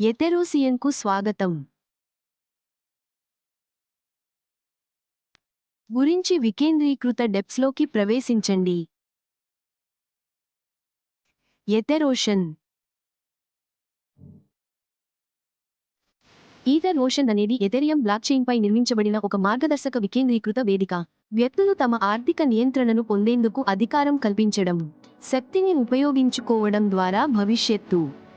ఎథెరోసియన్కు స్వాగతం. గురించి వికేంద్రీకృత డెప్స్లోకి ప్రవేశించండి. ఎథెరోషన్ ఈథర్ ఓషన్ అనేది ఎథెరియం పై నిర్మించబడిన ఒక మార్గదర్శక వికేంద్రీకృత వేదిక. వ్యక్తులు తమ ఆర్థిక నియంత్రణను పొందేందుకు అధికారం కల్పించడం శక్తిని ఉపయోగించుకోవడం ద్వారా భవిష్యత్తు.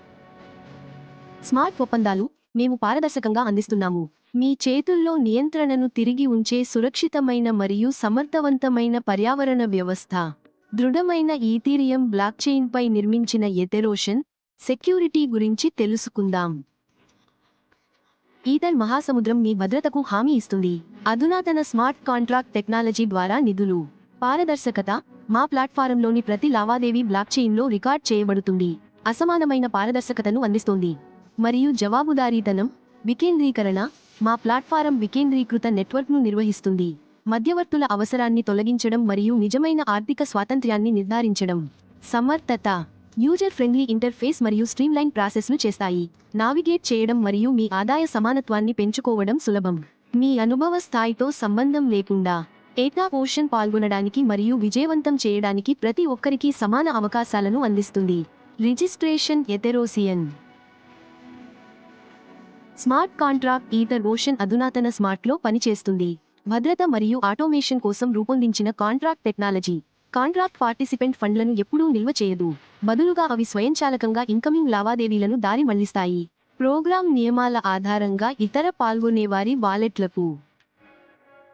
స్మార్ట్ ఒప్పందాలు మేము పారదర్శకంగా అందిస్తున్నాము. మీ చేతుల్లో నియంత్రణను తిరిగి ఉంచే సురక్షితమైన మరియు సమర్థవంతమైన పర్యావరణ వ్యవస్థ. దృఢమైన ఈథీరియం బ్లాక్చైన్పై నిర్మించిన ఎథెరోషన్ సెక్యూరిటీ గురించి తెలుసుకుందాం. ఈథర్ మహాసముద్రం మీ భద్రతకు హామీ ఇస్తుంది. అధునాతన స్మార్ట్ కాంట్రాక్ట్ టెక్నాలజీ ద్వారా నిధులు పారదర్శకత మా ప్లాట్ఫారంలోని ప్రతి లావాదేవీ బ్లాక్చైన్లో రికార్డ్ చేయబడుతుంది. అసమానమైన పారదర్శకతను అందిస్తోంది. మరియు జవాబుదారీతనం వికేంద్రీకరణ మా ప్లాట్ఫారం వికేంద్రీకృత నెట్వర్క్ను నిర్వహిస్తుంది. మధ్యవర్తుల అవసరాన్ని తొలగించడం మరియు నిజమైన ఆర్థిక స్వాతంత్ర్యాన్ని నిర్ధారించడం. సమర్థత యూజర్ ఫ్రెండ్లీ ఇంటర్ఫేస్ మరియు స్ట్రీమ్లైన్ ప్రాసెస్ను చేస్తాయి. నావిగేట్ చేయడం మరియు మీ ఆదాయ సమానత్వాన్ని పెంచుకోవడం సులభం. మీ అనుభవ స్థాయితో సంబంధం లేకుండా ఏటా ఓషన్ పాల్గొనడానికి మరియు విజయవంతం చేయడానికి ప్రతి ఒక్కరికి సమాన అవకాశాలను అందిస్తుంది. రిజిస్ట్రేషన్ ఎథెరోసియన్ స్మార్ట్ కాంట్రాక్ట్ ఈథర్ ఓషన్ అధునాతన స్మార్ట్లో పనిచేస్తుంది. భద్రత మరియు ఆటోమేషన్ కోసం రూపొందించిన కాంట్రాక్ట్ టెక్నాలజీ కాంట్రాక్ట్ పార్టిసిపెంట్ ఫండ్లను ఎప్పుడూ నిల్వ చేయదు. బదులుగా అవి స్వయంచాలకంగా ఇన్కమింగ్ లావాదేవీలను దారి మళ్ళిస్తాయి. ప్రోగ్రామ్ నియమాల ఆధారంగా ఇతర పాల్గొనేవారి వాలెట్లకు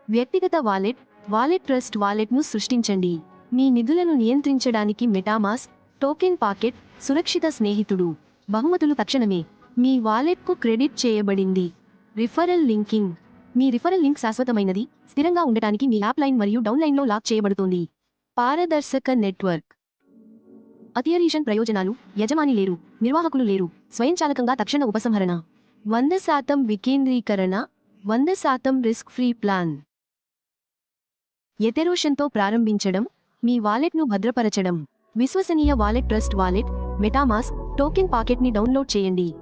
వ్యక్తిగత వాలెట్ వాలెట్ ట్రస్ట్ వాలెట్ను సృష్టించండి. మీ నిధులను నియంత్రించడానికి మెటామాస్ టోకెన్ పాకెట్ సురక్షిత స్నేహితుడు బహుమతులు తక్షణమే. మీ వాలెట్కు క్రెడిట్ చేయబడింది. Referral linking. మీ రిఫరల్ లింక్ శాశ్వతమైనది స్థిరంగా ఉండటానికి మీ యాప్ లైన్ మరియు డౌన్లైన్లో లాక్ చేయబడుతుంది. పారదర్శక నెట్వర్క్. అథియరీషన్ ప్రయోజనాలు యజమాని లేరు నిర్వాహకులు లేరు స్వయంచాలకంగా తక్షణ ఉపసంహరణ. వంద శాతం వికేంద్రీకరణ వంద శాతం రిస్క్ ఫ్రీ ప్లాన్. ఎథెరోషన్తో ప్రారంభించడం మీ వాలెట్ను భద్రపరచడం. విశ్వసనీయ wallet trust wallet metamask token పాకెట్ని download చేయండి.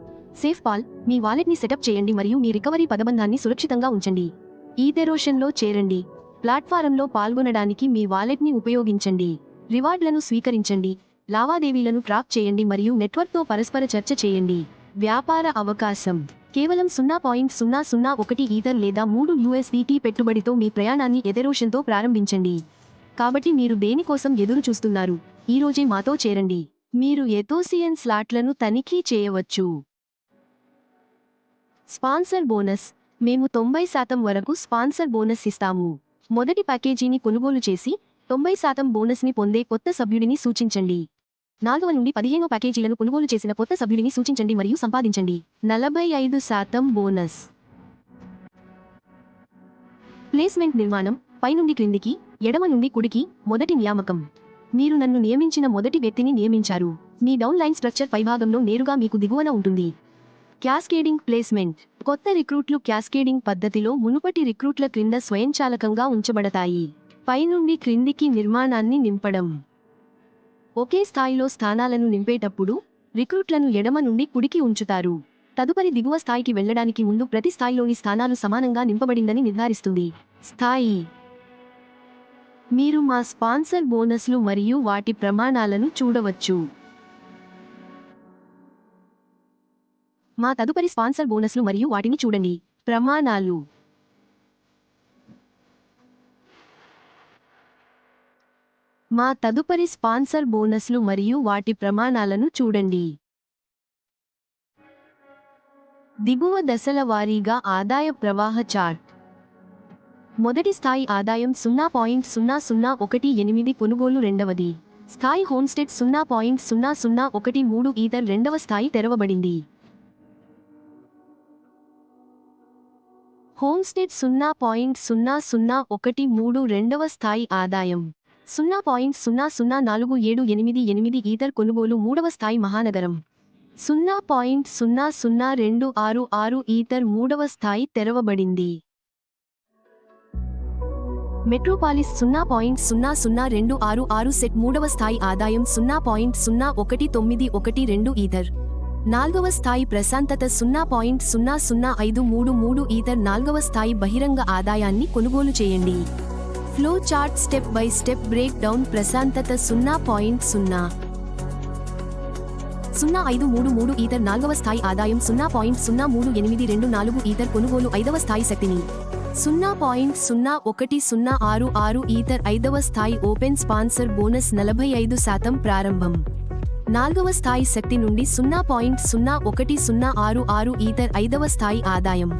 సేఫ్ పాల్ మీ వాలెట్ని సెటప్ చేయండి మరియు మీ రికవరీ పదబంధాన్ని సురక్షితంగా ఉంచండి. ఈథెరోషన్లో చేరండి. ప్లాట్ఫారంలో పాల్గొనడానికి మీ వాలెట్ని ఉపయోగించండి. రివార్డులను స్వీకరించండి. లావాదేవీలను ట్రాక్ చేయండి మరియు నెట్వర్క్తో పరస్పర చర్చ చేయండి. వ్యాపార అవకాశం. కేవలం సున్నా పాయింట్ సున్నా సున్నా ఒకటి ఈథర్ లేదా మూడు యూఎస్డిటీ పెట్టుబడితో మీ ప్రయాణాన్ని ఎథెరోషన్తో ప్రారంభించండి. కాబట్టి మీరు దేనికోసం ఎదురు చూస్తున్నారు? ఈరోజే మాతో చేరండి. మీరు ఎథోసియన్ స్లాట్లను తనిఖీ చేయవచ్చు. Sponsor bonus. మేము తొంభై శాతం వరకు స్పాన్సర్ బోనస్ ఇస్తాము. మొదటి ప్యాకేజీని కొనుగోలు చేసి తొంభై శాతం బోనస్ని పొందే కొత్త సభ్యుడిని సూచించండి. నాలుగవ నుండి పదిహేను ప్యాకేజీలను కొనుగోలు చేసిన కొత్త సభ్యుడిని సూచించండి మరియు సంపాదించండి. నలభై ఐదు శాతం బోనస్. ప్లేస్మెంట్ నిర్మాణం. పైనుండి క్రిందికి ఎడమ నుండి కుడికి మొదటి నియామకం. మీరు నన్ను నియమించిన మొదటి వ్యక్తిని నియమించారు. మీ డౌన్ లైన్ స్ట్రక్చర్ పైభాగంలో నేరుగా మీకు దిగువన ఉంటుంది. Cascading placement. కొత్త రిక్రూట్లు క్యాస్కేడింగ్ పద్ధతిలో మునుపటి రిక్రూట్ల క్రింద స్వయంచాలకంగా ఉంచబడతాయి. పైనుండి క్రిందికి నిర్మాణాన్ని నింపడం. ఒకే స్థాయిలో స్థానాలను నింపేటప్పుడు రిక్రూట్లను ఎడమ నుండి కుడికి ఉంచుతారు. తదుపరి దిగువ స్థాయికి వెళ్ళడానికి ముందు ప్రతి స్థాయిలోని స్థానాలు సమానంగా నింపబడిందని నిర్ధారిస్తుంది. స్థాయి. మీరు మా స్పాన్సర్ బోనస్లు మరియు వాటి ప్రమాణాలను చూడవచ్చు. మా తదుపరి స్పాన్సర్ బోనస్లు మరియు వాటిని చూడండి. ప్రమాణాలు. మా తదుపరి స్పాన్సర్ బోనస్లు మరియు వాటి ప్రమాణాలను చూడండి. దిగువ దశల వారీగా ఆదాయ ప్రవాహ చార్ట్. మొదటి స్థాయి ఆదాయం సున్నా పాయింట్ సున్నా సున్నా ఒకటి ఎనిమిది కొనుగోలు రెండవది. స్థాయి హోమ్స్టెడ్ సున్నా పాయింట్ సున్నా సున్నా ఒకటి మూడు ఈథర్ రెండవ స్థాయి తెరవబడింది. హోమ్స్టెడ్ సున్నా పాయింట్ సున్నా సున్నా ఒకటి మూడు రెండవ స్థాయి ఆదాయం. సున్నా పాయింట్ సున్నా సున్నా నాలుగు ఏడు ఎనిమిది ఎనిమిది ఈథర్ కొనుగోలు మూడవ స్థాయి మహానగరం. సున్నా పాయింట్ సున్నా సున్నా రెండు ఆరు ఆరు ఈథర్ మూడవ స్థాయి తెరవబడింది. మెట్రోపాలిస్ సున్నా పాయింట్ సున్నా సున్నా రెండు ఆరు ఆరు సెట్ మూడవ స్థాయి ఆదాయం సున్నా పాయింట్ సున్నా ఒకటి తొమ్మిది ఒకటి రెండు ఈథర్. నాల్గవ స్థాయి ప్రశాంతత సున్నా పాయింట్ సున్నా సున్నా ఐదు మూడు మూడు ఈథర్ నాల్గవ స్థాయి బహిరంగ ఆదాయాన్ని కొనుగోలు చేయండి. Flow chart step by step break down ప్రశాంతత సున్నా పాయింట్ సున్నా. సున్నా ఐదు మూడు మూడు ఈథర్ నాలుగవ స్థాయి ఆదాయం సున్నా పాయింట్ సున్నా మూడు ఎనిమిది రెండు నాలుగు ఈథర్ కొనుగోలు ఐదవ స్థాయి శక్తిని. సున్నా పాయింట్ సున్నా ఒకటి సున్నా ఆరు ఆరు ఈథర్ ఐదవ స్థాయి ఓపెన్ స్పాన్సర్ బోనస్ నలభై ఐదు శాతం ప్రారంభం. నాలుగవ స్థాయి శక్తి నుండి సున్నా పాయింట్ సున్నా ఒకటి సున్నా ఆరు ఆరు ఈథర్ ఐదవ స్థాయి ఆదాయం.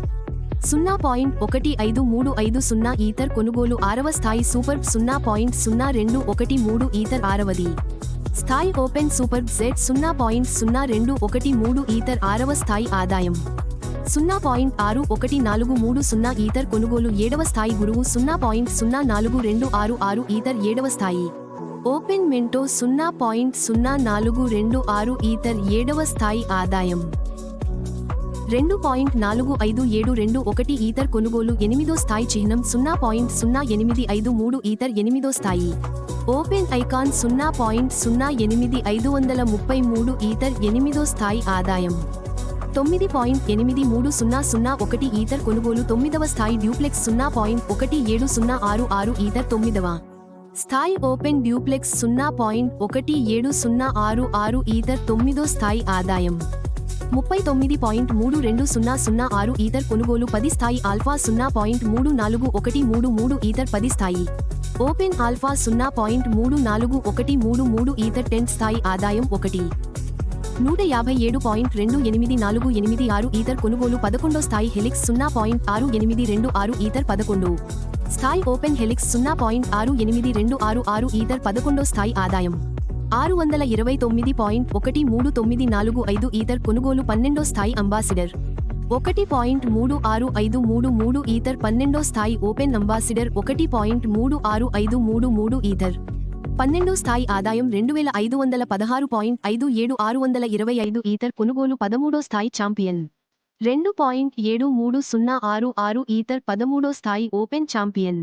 సున్నా పాయింట్ ఒకటి ఐదు మూడు ఐదు సున్నా ఈథర్ కొనుగోలు ఆరవ స్థాయి సూపర్ సున్నా పాయింట్ సున్నా రెండు ఒకటి మూడు ఈథర్ ఆరవది. స్థాయి ఓపెన్ సూపర్ జెడ్ సున్నా పాయింట్ సున్నా రెండు ఒకటి మూడు ఈథర్ ఆరవ స్థాయి ఆదాయం. సున్నా పాయింట్ ఆరు ఒకటి నాలుగు మూడు సున్నా ఈథర్ కొనుగోలు ఏడవ స్థాయి గురువు సున్నా పాయింట్ సున్నా నాలుగు రెండు ఆరు ఆరు ఈథర్ ఏడవ స్థాయి. ఓపెన్ మెంటో సున్నా పాయింట్ సున్నా నాలుగు రెండు ఆరు ఈథర్ ఏడవ స్థాయి ఆదాయం. రెండు పాయింట్ నాలుగు ఐదు ఏడు రెండు ఒకటి ఈథర్ కొనుగోలు ఎనిమిదో స్థాయి చిహ్నం సున్నా పాయింట్ సున్నా ఎనిమిది ఐదు మూడు ఈథర్ ఎనిమిదో స్థాయి. ఓపెన్ ఐకాన్ సున్నా పాయింట్ సున్నా ఎనిమిది ఐదు వందల ముప్పై మూడు ఈథర్ ఎనిమిదో స్థాయి ఆదాయం. తొమ్మిది పాయింట్ ఎనిమిది మూడు సున్నా సున్నా ఒకటి ఈథర్ కొనుగోలు తొమ్మిదవ స్థాయి డ్యూప్లెక్స్ సున్నా పాయింట్ ఒకటి ఏడు సున్నా ఆరు ఆరు ఈథర్ తొమ్మిదవ. స్థాయి ఓపెన్ డ్యూప్లెక్స్ సున్నా పాయింట్ ఒకటి ఏడు సున్నా ఆరు ఆరు ఈథర్ తొమ్మిదో స్థాయి ఆదాయం. ముప్పై తొమ్మిది పాయింట్ మూడు రెండు సున్నా సున్నా ఆరు ఈథర్ కొనుగోలు పది స్థాయి ఆల్ఫా సున్నా పాయింట్ మూడు నాలుగు ఒకటి మూడు మూడు ఈథర్ పది స్థాయి. ఓపెన్ ఆల్ఫా సున్నా పాయింట్ మూడు నాలుగు ఒకటి మూడు మూడు ఈథర్ టెన్ స్థాయి ఆదాయం ఒకటి. నూట యాభై ఏడు పాయింట్ రెండు ఎనిమిది నాలుగు ఎనిమిది ఆరు ఈథర్ కొనుగోలు పదకొండో స్థాయి హెలిక్స్ సున్నా పాయింట్ ఆరు ఎనిమిది రెండు ఆరు ఈథర్ పదకొండు. స్థాయి ఓపెన్ హెలిక్స్ సున్నా పాయింట్ ఆరు ఎనిమిది రెండు ఆరు ఆరు ఈథర్ పదకొండో స్థాయి ఆదాయం. ఆరు వందల ఇరవై తొమ్మిది పాయింట్ ఒకటి మూడు తొమ్మిది నాలుగు ఐదు ఈథర్ కొనుగోలు పన్నెండో స్థాయి అంబాసిడర్. ఒకటి పాయింట్ మూడు ఆరు ఐదు మూడు మూడు ఈథర్ పన్నెండో స్థాయి ఓపెన్ అంబాసిడర్. ఒకటి పాయింట్ మూడు ఆరు ఐదు మూడు మూడు ఈథర్ పన్నెండో స్థాయి ఆదాయం రెండు వేల ఐదు వందల పదహారు పాయింట్ ఐదు ఏడు ఆరు వందల ఇరవై ఐదు ఈథర్ కొనుగోలు పదమూడో స్థాయి ఛాంపియన్. రెండు పాయింట్ ఏడు మూడు సున్నా ఆరు ఆరు ఈథర్ పదమూడో స్థాయి ఓపెన్ ఛాంపియన్.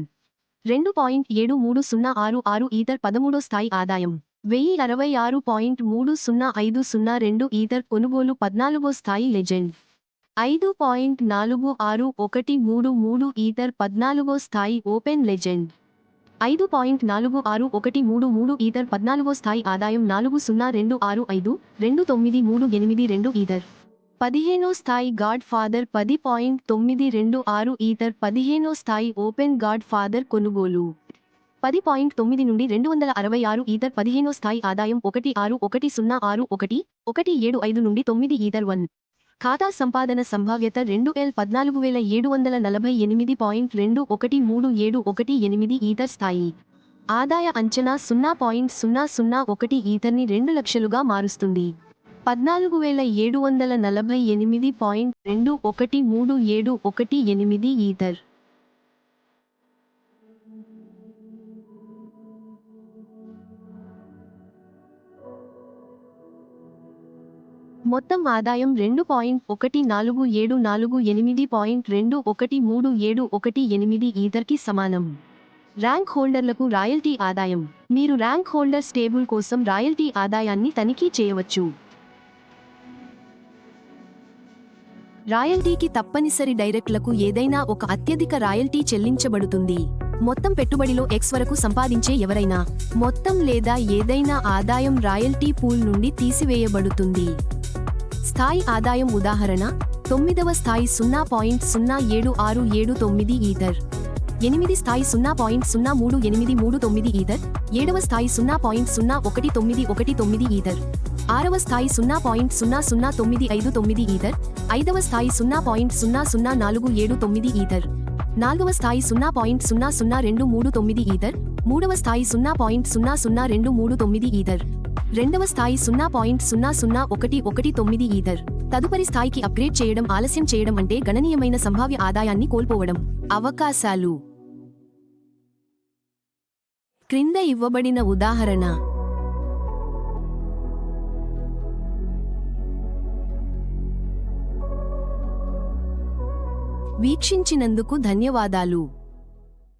రెండు పాయింట్ ఏడు మూడు సున్నా ఆరు ఆరు ఈథర్ పదమూడో స్థాయి ఆదాయం. వెయ్యి అరవై ఆరు పాయింట్ మూడు సున్నా ఐదు సున్నా రెండు ఈథర్ కొనుగోలు పద్నాలుగో స్థాయి లెజెండ్. ఐదు పాయింట్ నాలుగు ఆరు ఒకటి మూడు మూడు ఈథర్ పద్నాలుగో స్థాయి ఓపెన్ లెజెండ్. ఐదు పాయింట్ నాలుగు ఆరు ఒకటి మూడు మూడు ఈథర్ పద్నాలుగో స్థాయి ఆదాయం నాలుగు సున్నా రెండు ఆరు ఐదు రెండు తొమ్మిది మూడు ఎనిమిది రెండు ఈథర్. పదిహేనో స్థాయి గాడ్ ఫాదర్ పది పాయింట్ తొమ్మిది రెండు ఆరు ఈథర్ పదిహేనో స్థాయి ఓపెన్ గాడ్ ఫాదర్ కొనుగోలు. పది పాయింట్ తొమ్మిది నుండి రెండు వందల అరవై ఆరు ఈథర్ పదిహేనో స్థాయి ఆదాయం ఒకటి ఆరు ఒకటి సున్నా ఆరు ఒకటి ఒకటి ఏడు ఐదు నుండి తొమ్మిది ఈథర్ వన్. ఖాతా సంపాదన సంభావ్యత రెండు ఎల్ పద్నాలుగు వేల ఏడు వందల నలభై ఎనిమిది పాయింట్ రెండు ఒకటి మూడు ఏడు ఒకటి ఎనిమిది ఈథర్ స్థాయి. ఆదాయ అంచనా సున్నా పాయింట్ సున్నా సున్నా ఒకటి ఈథర్ని రెండు లక్షలుగా మారుస్తుంది. పద్నాలుగు వేల ఏడు వందల నలభై ఎనిమిది పాయింట్ రెండు ఒకటి మూడు ఏడు ఒకటి ఎనిమిది ఈథర్. మొత్తం ఆదాయం రెండు పాయింట్ ఒకటి నాలుగు ఏడు నాలుగు ఎనిమిది పాయింట్ రెండు ఒకటి మూడు ఏడు ఒకటి ఎనిమిది ఈథర్కి సమానం. ర్యాంక్ హోల్డర్లకు రాయల్టీ ఆదాయం. మీరు ర్యాంక్ హోల్డర్స్ స్టేబుల్ కోసం రాయల్టీ ఆదాయాన్ని తనిఖీ చేయవచ్చు. రాయల్టీకి తప్పనిసరి డైరెక్ట్లకు ఏదైనా ఒక అత్యధిక రాయల్టీ చెల్లించబడుతుంది. మొత్తం పెట్టుబడిలో ఎక్స్ వరకు సంపాదించే ఎవరైనా మొత్తం లేదా ఏదైనా ఆదాయం రాయల్టీ పూల్ నుండి తీసివేయబడుతుంది. స్థాయి ఆదాయం ఉదాహరణ తొమ్మిదవ స్థాయి సున్నా పాయింట్ సున్నా ఏడు ఆరు ఏడు తొమ్మిది ఈథర్. ఎనిమిది స్థాయి సున్నా పాయింట్ సున్నా మూడు ఎనిమిది మూడు తొమ్మిది ఈథర్. ఏడవ స్థాయి సున్నా పాయింట్ సున్నా ఒకటి తొమ్మిది ఒకటి తొమ్మిది ఈథర్. ఆరవ స్థాయి సున్నా పాయింట్ సున్నా సున్నా తొమ్మిది ఐదు తొమ్మిది ఈథర్. ఐదవ స్థాయి సున్నా పాయింట్ సున్నా సున్నా నాలుగు ఏడు తొమ్మిది ఈథర్. నాలుగవ స్థాయి సున్నా పాయింట్ సున్నా సున్నా రెండు మూడు తొమ్మిది ఈథర్. మూడవ స్థాయి సున్నా పాయింట్ సున్నా సున్నా రెండు మూడు తొమ్మిది ఈథర్. రెండవ స్థాయి సున్నా పాయింట్ సున్నా సున్నా ఒకటి ఒకటి తొమ్మిది ఈథర్. తదుపరి స్థాయికి అప్గ్రేడ్ చేయడం ఆలస్యం చేయడం అంటే గణనీయమైన సంభావ్య ఆదాయాన్ని కోల్పోవడం. అవకాశాలు. క్రింద ఇవ్వబడిన ఉదాహరణ. వీక్షించినందుకు ధన్యవాదాలు.